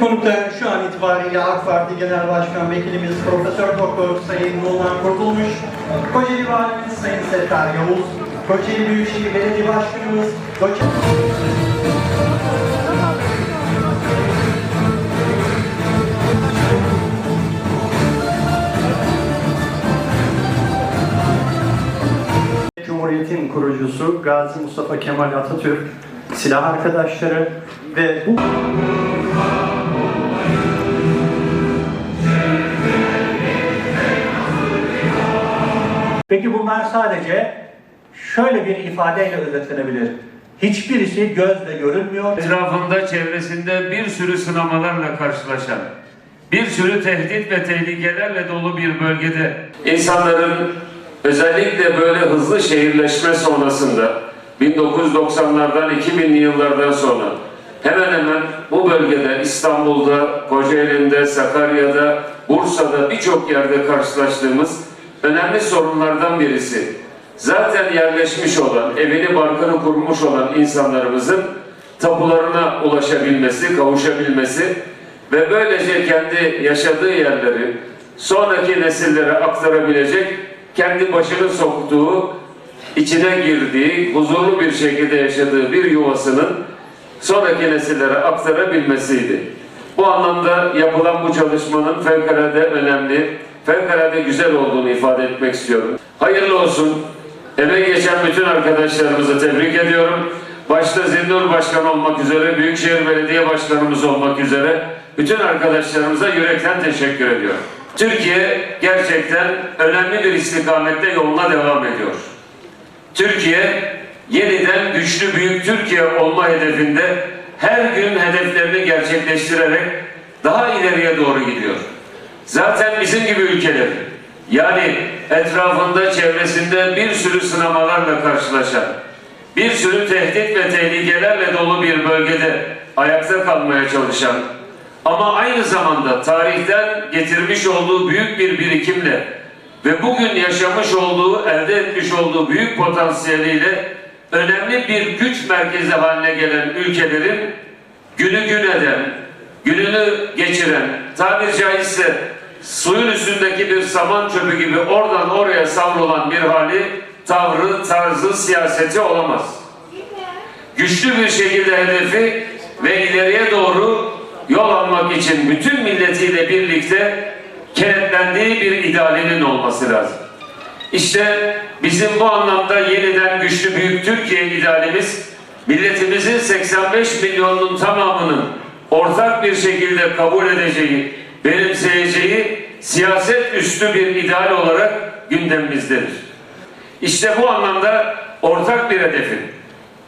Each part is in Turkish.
Konukta şu an itibariyle AK Parti Genel Başkan Vekilimiz Profesör Doktor Sayın Nurlan Kurtulmuş, Kocaeli Valimiz Sayın Settar Yavuz, Kocaeli Büyükşehir Belediye Başkanımız Doçent Cumhuriyet'in kurucusu Gazi Mustafa Kemal Atatürk, silah arkadaşları ve bu Peki bunlar sadece şöyle bir ifadeyle özetlenebilir. Hiçbirisi gözle görünmüyor. Etrafında, çevresinde bir sürü sınamalarla karşılaşan, bir sürü tehdit ve tehlikelerle dolu bir bölgede insanların özellikle böyle hızlı şehirleşme sonrasında 1990'lardan 2000'li yıllardan sonra hemen hemen bu bölgede İstanbul'da, Kocaeli'nde, Sakarya'da, Bursa'da birçok yerde karşılaştığımız önemli sorunlardan birisi. Zaten yerleşmiş olan, evini barkını kurmuş olan insanlarımızın tapularına ulaşabilmesi, kavuşabilmesi ve böylece kendi yaşadığı yerleri sonraki nesillere aktarabilecek, kendi başını soktuğu, içine girdiği, huzurlu bir şekilde yaşadığı bir yuvasının sonraki nesillere aktarabilmesiydi. Bu anlamda yapılan bu çalışmanın fevkalade önemli, fevkalade güzel olduğunu ifade etmek istiyorum. Hayırlı olsun. Emeği geçen bütün arkadaşlarımızı tebrik ediyorum. Başta Zinnur Başkan olmak üzere, Büyükşehir Belediye Başkanımız olmak üzere bütün arkadaşlarımıza yürekten teşekkür ediyorum. Türkiye gerçekten önemli bir istikamette yoluna devam ediyor. Türkiye yeniden güçlü büyük Türkiye olma hedefinde her gün hedeflerini gerçekleştirerek daha ileriye doğru gidiyor. Zaten bizim gibi ülkeler yani etrafında çevresinde bir sürü sınamalarla karşılaşan, bir sürü tehdit ve tehlikelerle dolu bir bölgede ayakta kalmaya çalışan ama aynı zamanda tarihten getirmiş olduğu büyük bir birikimle ve bugün yaşamış olduğu, elde etmiş olduğu büyük potansiyeliyle önemli bir güç merkezi haline gelen ülkelerin günü gün eden, gününü geçiren, tabiri caizse suyun üstündeki bir saman çöpü gibi oradan oraya savrulan bir hali, tavrı, tarzı, siyaseti olamaz. Güçlü bir şekilde hedefi ve ileriye doğru yol almak için bütün milletiyle birlikte kenetlendiği bir idealinin olması lazım. İşte bizim bu anlamda yeniden güçlü büyük Türkiye idealimiz milletimizin 85 milyonunun tamamının ortak bir şekilde kabul edeceği, benimseyeceği siyaset üstü bir ideal olarak gündemimizdedir. İşte bu anlamda ortak bir hedefin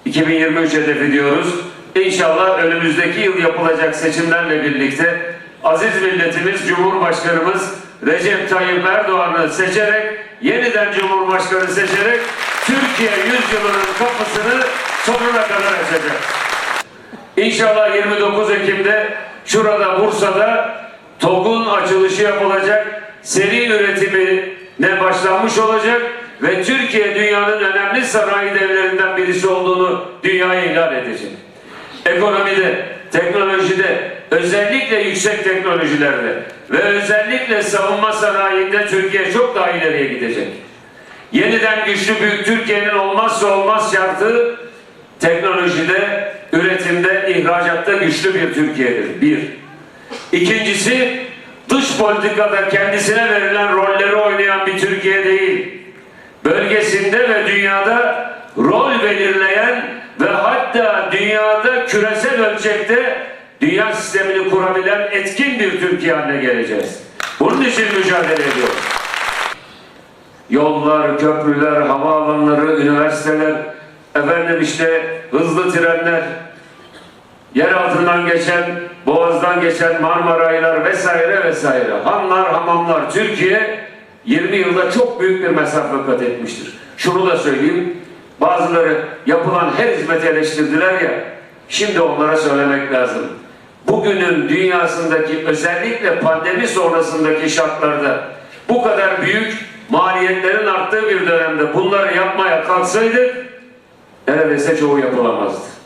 2023 hedefi diyoruz. İnşallah önümüzdeki yıl yapılacak seçimlerle birlikte aziz milletimiz Cumhurbaşkanımız Recep Tayyip Erdoğan'ı seçerek yeniden Cumhurbaşkanı seçerek Türkiye yüzyılının kapısını sonuna kadar açacak. İnşallah 29 Ekim'de şurada Bursa'da TOG'un açılışı yapılacak. Seri üretimine başlanmış olacak ve Türkiye dünyanın önemli sanayi devlerinden birisi olduğunu dünyaya ilan edecek. Ekonomide, teknolojide, özellikle yüksek teknolojilerde ve özellikle savunma sanayinde Türkiye çok daha ileriye gidecek. Yeniden güçlü büyük Türkiye'nin olmazsa olmaz şartı teknolojide, üretimde, ihracatta güçlü bir Türkiye'dir. Bir. İkincisi dış politikada kendisine verilen rolleri oynayan bir Türkiye değil. Bölgesinde ve dünyada rol belirleyen ve hatta dünyada küresel ölçekte dünya sistemini kurabilen etkin bir Türkiye haline geleceğiz. Bunun için mücadele ediyoruz. Yollar, köprüler, havaalanları, üniversiteler, efendim işte hızlı trenler, yer altından geçen, boğazdan geçen Marmaraylar vesaire vesaire. Hanlar, hamamlar. Türkiye 20 yılda çok büyük bir mesafe kat etmiştir. Şunu da söyleyeyim. Bazıları yapılan her hizmeti eleştirdiler ya. Şimdi onlara söylemek lazım. Bugünün dünyasındaki özellikle pandemi sonrasındaki şartlarda bu kadar büyük maliyetlerin arttığı bir dönemde bunları yapmaya kalksaydık neredeyse çoğu yapılamazdı.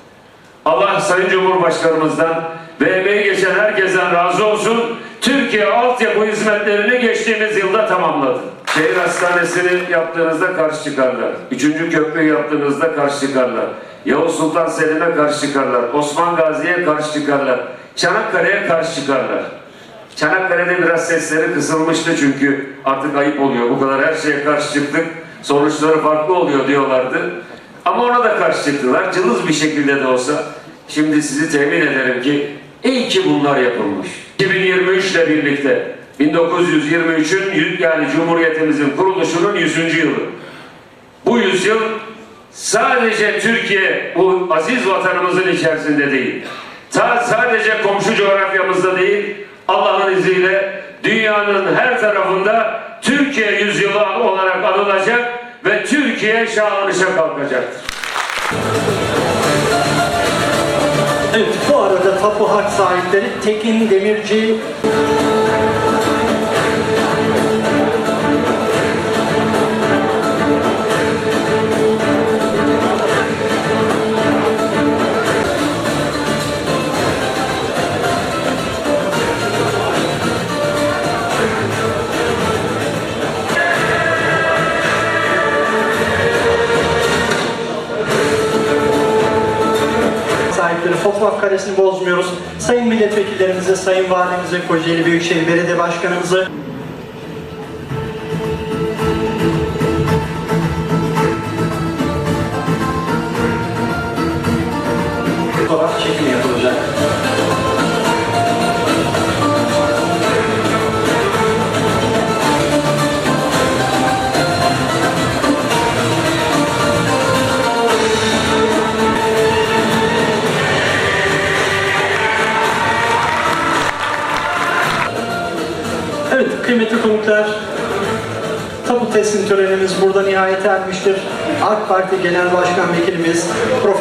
Allah Sayın Cumhurbaşkanımızdan ve emeği geçen herkesten razı olsun. Türkiye altyapı hizmetlerini geçtiğimiz yılda tamamladı. Şehir hastanesini yaptığınızda karşı çıkarlar. Üçüncü köprü yaptığınızda karşı çıkarlar. Yavuz Sultan Selim'e karşı çıkarlar. Osman Gazi'ye karşı çıkarlar. Çanakkale'ye karşı çıkarlar. Çanakkale'de biraz sesleri kısılmıştı çünkü artık ayıp oluyor. Bu kadar her şeye karşı çıktık. Sonuçları farklı oluyor diyorlardı. Ama ona da karşı çıktılar. Cılız bir şekilde de olsa. Şimdi sizi temin ederim ki iyi ki bunlar yapılmış. 2023 ile birlikte 1923'ün yüz- yani Cumhuriyetimizin kuruluşunun 100. yılı. Bu yüzyıl sadece Türkiye bu aziz vatanımızın içerisinde değil. Ta sadece komşu coğrafyamızda değil, Allah'ın izniyle dünyanın her tarafında Türkiye yüzyılı olarak anılacak ve Türkiye şahlanışa kalkacaktır. Evet, bu arada tapu hak sahipleri Tekin Demirci fotoğraf karesini bozmuyoruz. Sayın milletvekillerimize, sayın valimize, Kocaeli Büyükşehir Belediye Başkanımızı fotoğraf çekimi yapılacak. Kıymetli konuklar, tabu teslim törenimiz burada nihayete ermiştir. AK Parti Genel Başkan Vekilimiz Profesör